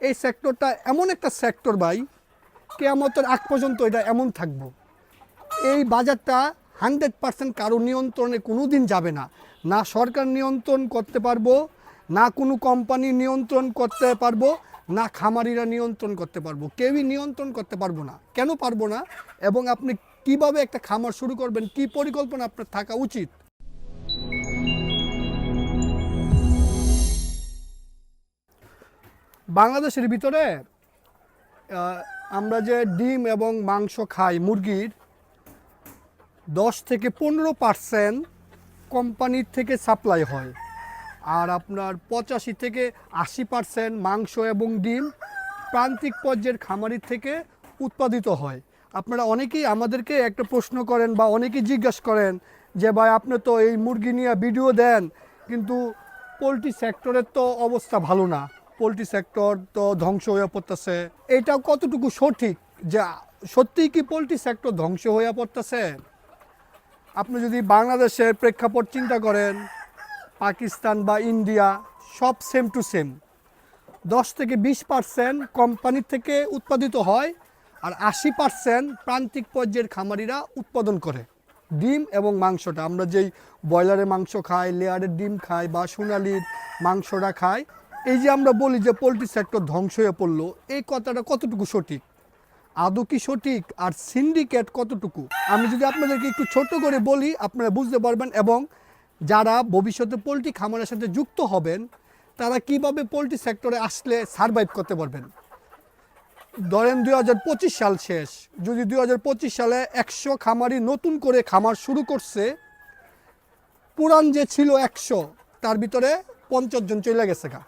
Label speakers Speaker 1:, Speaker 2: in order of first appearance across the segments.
Speaker 1: এই সেক্টরটা এমন একটা সেক্টর ভাই, কেয়ামতের আগ পর্যন্ত এটা এমন থাকব। এই বাজারটা হান্ড্রেড পার্সেন্ট কারও নিয়ন্ত্রণে কোনো দিন যাবে না। না সরকার নিয়ন্ত্রণ করতে পারব, না কোনো কোম্পানি নিয়ন্ত্রণ করতে পারব, না খামারিরা নিয়ন্ত্রণ করতে পারব। কেউই নিয়ন্ত্রণ করতে পারব না। কেন পারব না? এবং আপনি কীভাবে একটা খামার শুরু করবেন? কি পরিকল্পনা আপনার থাকা উচিত? বাংলাদেশের ভিতরে আমরা যে ডিম এবং মাংস খাই মুরগির, দশ থেকে পনেরো পার্সেন্ট কোম্পানির থেকে সাপ্লাই হয়। আর আপনার পঁচাশি থেকে আশি পার্সেন্ট মাংস এবং ডিম প্রান্তিক পর্যায়ের খামারির থেকে উৎপাদিত হয়। আপনারা অনেকেই আমাদেরকে একটা প্রশ্ন করেন বা অনেকেই জিজ্ঞাসা করেন যে, ভাই, আপনি তো এই মুরগি নিয়ে ভিডিও দেন, কিন্তু পোলট্রি সেক্টরের তো অবস্থা ভালো না। পোলট্রি সেক্টর তো ধ্বংস হয়ে পড়তেছে। এটা কতটুকু সঠিক? যে সত্যিই কি পোলট্রি সেক্টর ধ্বংস হয়ে পড়তেছে? আপনি যদি বাংলাদেশের প্রেক্ষাপট চিন্তা করেন, পাকিস্তান বা ইন্ডিয়া, সব সেম টু সেম দশ থেকে বিশ পার্সেন্ট কোম্পানির থেকে উৎপাদিত হয় আর আশি পার্সেন্ট প্রান্তিক পর্যায়ের খামারিরা উৎপাদন করে। ডিম এবং মাংসটা, আমরা যেই ব্রয়লারের মাংস খাই লেয়ারের ডিম খাই বা সোনালির মাংসটা খাই এই যে আমরা বলি যে পোলট্রি সেক্টর ধ্বংস হয়ে পড়ল, এই কথাটা কতটুকু সঠিক? আদৌ কি সঠিক? আর সিন্ডিকেট কতটুকু? আমি যদি আপনাদেরকে একটু ছোট করে বলি, আপনারা বুঝতে পারবেন এবং যারা ভবিষ্যতে পোলট্রি খামারের সাথে যুক্ত হবেন, তারা কীভাবে পোলট্রি সেক্টরে আসলে সারভাইভ করতে পারবেন? ধরেন দুই হাজার পঁচিশ সাল শেষ। যদি দুই হাজার পঁচিশ সালে একশো খামারি নতুন করে খামার শুরু করছে পুরান যে ছিল একশো, তার ভিতরে পঞ্চাশ জন চলে গেছে গা।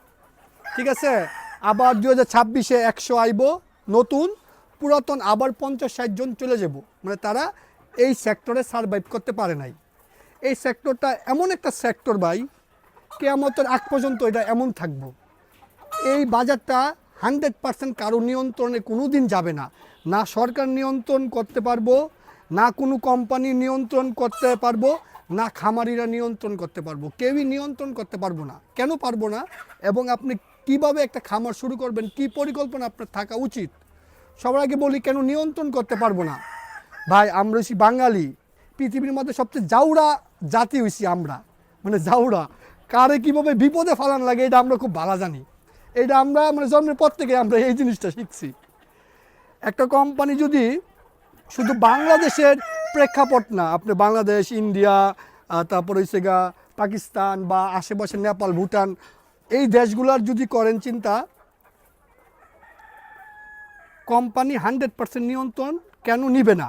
Speaker 1: ঠিক আছে? আবার দুই হাজার ছাব্বিশে একশো আইব, নতুন, পুরাতন, আবার পঞ্চাশ ষাট জন চলে যাব। মানে তারা এই সেক্টরে সারভাইভ করতে পারে নাই। এই সেক্টরটা এমন একটা সেক্টর ভাই, কেয়ামতের আগ পর্যন্ত এটা এমন থাকব। এই বাজারটা হান্ড্রেড পার্সেন্ট কারও নিয়ন্ত্রণে কোনো দিন যাবে না। না সরকার নিয়ন্ত্রণ করতে পারব, না কোনো কোম্পানি নিয়ন্ত্রণ করতে পারব, না খামারিরা নিয়ন্ত্রণ করতে পারব। কেউই নিয়ন্ত্রণ করতে পারব না। কেন পারব না? এবং আপনি কীভাবে একটা খামার শুরু করবেন, কি পরিকল্পনা আপনার থাকা উচিত, সবার আগে বলি কেন নিয়ন্ত্রণ করতে পারব না। ভাই, আমরা হচ্ছি বাঙালি, পৃথিবীর মধ্যে সবচেয়ে জাউরা জাতি হইছি আমরা। মানে জাউরা, কারে কীভাবে বিপদে ফালান লাগে এটা আমরা খুব ভালো জানি। এটা আমরা মানে জন্মের পর থেকে আমরা এই জিনিসটা শিখছি। একটা কোম্পানি যদি শুধু বাংলাদেশের প্রেক্ষাপট না, আপনি বাংলাদেশ, ইন্ডিয়া তারপর তারপরে হচ্ছে গা, পাকিস্তান বা আশেপাশে নেপাল, ভুটান এই দেশগুলোর যদি করেন চিন্তা কোম্পানি হান্ড্রেড পার্সেন্ট নিয়ন্ত্রণ কেন নিবে না?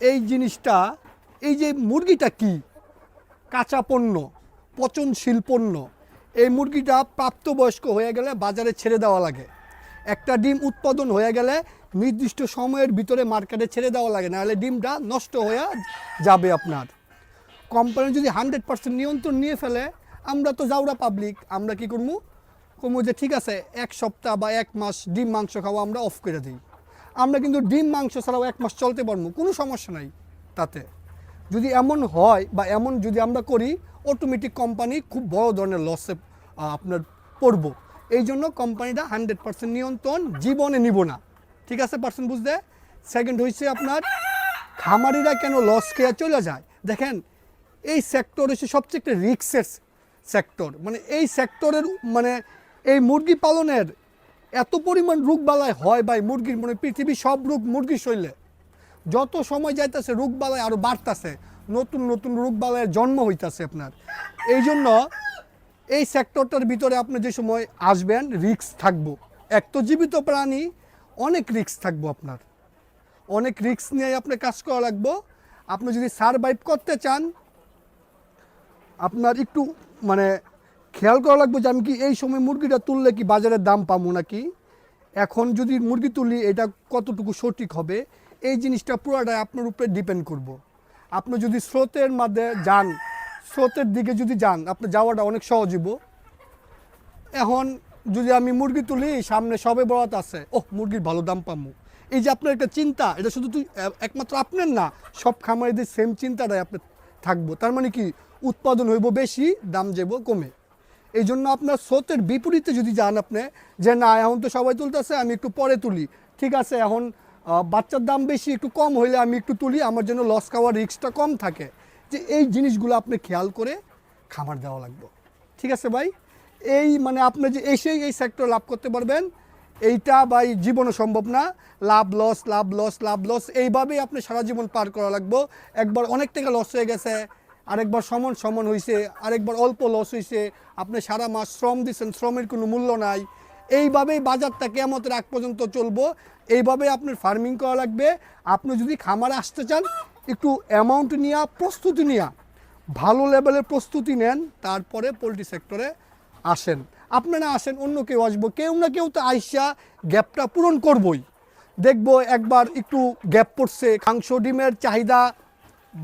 Speaker 1: এই জিনিসটা, এই যে মুরগিটা কি? কাঁচা পণ্য, পচনশীল পণ্য। এই মুরগিটা প্রাপ্তবয়স্ক হয়ে গেলে বাজারে ছেড়ে দেওয়া লাগে। একটা ডিম উৎপাদন হয়ে গেলে নির্দিষ্ট সময়ের ভিতরে মার্কেটে ছেড়ে দেওয়া লাগে, নাহলে ডিমটা নষ্ট হয়ে যাবে আপনার। কোম্পানি যদি হান্ড্রেড পার্সেন্ট নিয়ন্ত্রণ নিয়ে ফেলে আমরা তো যাওরা পাবলিক আমরা কি করব কমু যে ঠিক আছে, এক সপ্তাহ বা এক মাস ডিম, মাংস খাওয়া আমরা অফ করে দিই। আমরা কিন্তু ডিম, মাংস ছাড়াও এক মাস চলতে পারব কোনো সমস্যা নাই তাতে। যদি এমন হয় বা এমন যদি আমরা করি অটোমেটিক কোম্পানি খুব বড় ধরনের লসে আপনার পড়ব। এই জন্য কোম্পানিটা হান্ড্রেড পার্সেন্ট নিয়ন্ত্রণ, জীবনে নিব না। ঠিক আছে পার্সেন্ট বুঝতে সেকেন্ড হচ্ছে আপনার, খামারিরা কেন লস খেয়ে চলে যায়? দেখেন, এই সেক্টর হচ্ছে সবচেয়ে একটা রিক্সের সেক্টর। মানে এই সেক্টরের মানে এই মুরগি পালনের এত পরিমাণ রোগবালাই হয় ভাই মুরগির মানে পৃথিবীর সব রোগ মুরগির শৈলে যত সময় যাইতেছে রোগবালাই আরও বাড়তেছে, নতুন নতুন রোগবালাইয়ের জন্ম হইতাছে আপনার। এই জন্য এই সেক্টরটার ভিতরে আপনি যে সময় আসবেন রিক্স থাকব। এক তো জীবিত প্রাণী, অনেক রিস্ক থাকব আপনার। অনেক রিস্ক নিয়ে আপনি কাজ করা লাগবো। আপনি যদি সারভাইভ করতে চান, আপনার একটু মানে খেয়াল করা লাগবে যে আমি কি এই সময় মুরগিটা তুললে কি বাজারের দাম পাবো নাকি? এখন যদি মুরগি তুলি, এটা কতটুকু সঠিক হবে? এই জিনিসটা পুরোটাই আপনার উপরে ডিপেন্ড করব। আপনি যদি স্রোতের মধ্যে যান, স্রোতের দিকে যদি যান আপনি যাওয়াটা অনেক সহজ হইব। এখন যদি আমি মুরগি তুলি, সামনে সবে বরাত আছে, ওহ, মুরগির ভালো দাম পাবো। এই যে আপনার একটা চিন্তা, এটা শুধু একমাত্র আপনার না, সব খামারিদের সেম চিন্তাটাই আপনার থাকব। তার মানে কি? উৎপাদন হইব বেশি, দাম যাব কমে। এই জন্য আপনার স্রোতের বিপরীতে যদি যান আপনি, যে না, এখন তো সবাই তুলতেছে, আমি একটু পরে তুলি। ঠিক আছে, এখন বাচ্চার দাম বেশি, একটু কম হইলে আমি একটু তুলি, আমার জন্য লস খাওয়ার রিস্কটা কম থাকে। যে এই জিনিসগুলো আপনি খেয়াল করে খাবার দেওয়া লাগবে। ঠিক আছে ভাই? এই মানে আপনি যে এসেই এই সেক্টর লাভ করতে পারবেন, এইটা ভাই জীবনও সম্ভব না। লাভ লস লাভ লস লাভ লস এইভাবেই আপনি সারা জীবন পার করা লাগবে। একবার অনেক টাকা লস হয়ে গেছে আরেকবার সমান সমান হয়েছে আরেকবার অল্প লস হয়েছে আপনি সারা মাস শ্রম দিচ্ছেন শ্রমের কোনো মূল্য নাই। এইভাবেই বাজারটা কেমতের আগ পর্যন্ত চলবো। এইভাবে আপনার ফার্মিং করা লাগবে। আপনি যদি খামারে আসতে চান, একটু অ্যামাউন্ট নিয়ে, প্রস্তুতি নিয়ে, ভালো লেভেলের প্রস্তুতি নেন, তারপরে পোলট্রি সেক্টরে আসেন। আপনারা আসেন, অন্য কেউ আসব, কেউ না কেউ তো আইসা গ্যাপটা পূরণ করবই। দেখব একবার একটু গ্যাপ পড়ছে মাংস ডিমের চাহিদা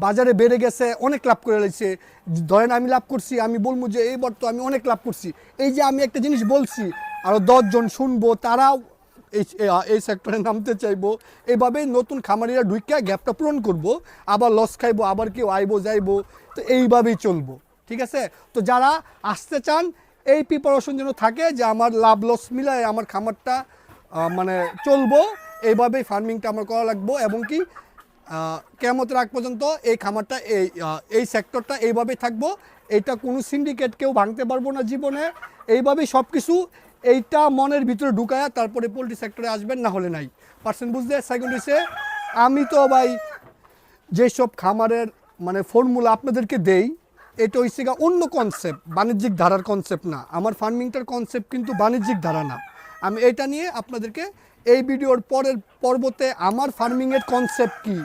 Speaker 1: বাজারে বেড়ে গেছে, অনেক লাভ করে রয়েছে। ধরেন আমি লাভ করছি, আমি বলব যে এইবার তো আমি অনেক লাভ করছি। এই যে আমি একটা জিনিস বলছি আরও দশজন শুনব, তারাও এই এই সেক্টরে নামতে চাইব এইভাবে নতুন খামারিরা ঢুইকা গ্যাপটা পূরণ করব, আবার লস খাইবো, আবার কেউ আইবো, যাইবো, তো এইভাবেই চলবো, ঠিক আছে? তো যারা আসতে চান, এই প্রিপারেশন যেন থাকে যে আমার লাভ লস মিলায় আমার খামারটা মানে চলবো, এইভাবেই ফার্মিংটা আমার করা লাগবো, এবং কি কেমতের আগ পর্যন্ত এই খামারটা, এই এই সেক্টরটা এইভাবেই থাকব। এইটা কোনো সিন্ডিকেট কেউ ভাঙতে পারব না জীবনে। এইভাবেই সব কিছু এইটা মনের ভিতরে ঢুকায়া তারপরে পোলট্রি সেক্টরে আসবেন, না হলে নাই। পার্সেন্ট বুঝতে সেকেন্ড হচ্ছে আমি তো ভাই যেসব খামারের মানে ফর্মুলা আপনাদেরকে দেই, এটা হচ্ছে অন্য কনসেপ্ট বাণিজ্যিক ধারার কনসেপ্ট না। আমার ফার্মিংটার কনসেপ্ট কিন্তু বাণিজ্যিক ধারা না। আমি এটা নিয়ে আপনাদেরকে এই ভিডিওর পরের পর্বতে আমার ফার্মিংয়ের কনসেপ্ট কি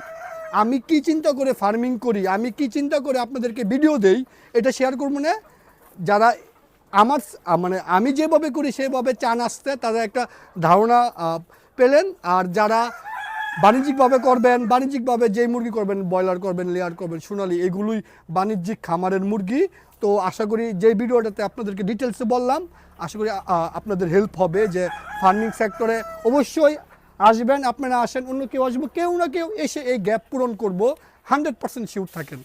Speaker 1: আমি কি চিন্তা করে ফার্মিং করি? আমি কি চিন্তা করে আপনাদেরকে ভিডিও দেই? এটা শেয়ার করব না। যারা আমার মানে আমি যেভাবে করি, সেভাবে চান আসতে তারা একটা ধারণা পেলেন। আর যারা বাণিজ্যিকভাবে করবেন, বাণিজ্যিকভাবে যেই মুরগি করবেন, ব্রয়লার করবেন লেয়ার করবেন, সোনালি, এগুলোই বাণিজ্যিক খামারের মুরগি। তো আশা করি যে ভিডিওটাতে আপনাদেরকে ডিটেলসে বললাম। আশা করি আপনাদের হেল্প হবে যে ফার্মিং সেক্টরে অবশ্যই আসবেন, আপনারা আসেন, অন্য কেউ আসব, কেউ না কেউ এসে এই গ্যাপ পূরণ করব হান্ড্রেড পার্সেন্ট শিওর থাকেন।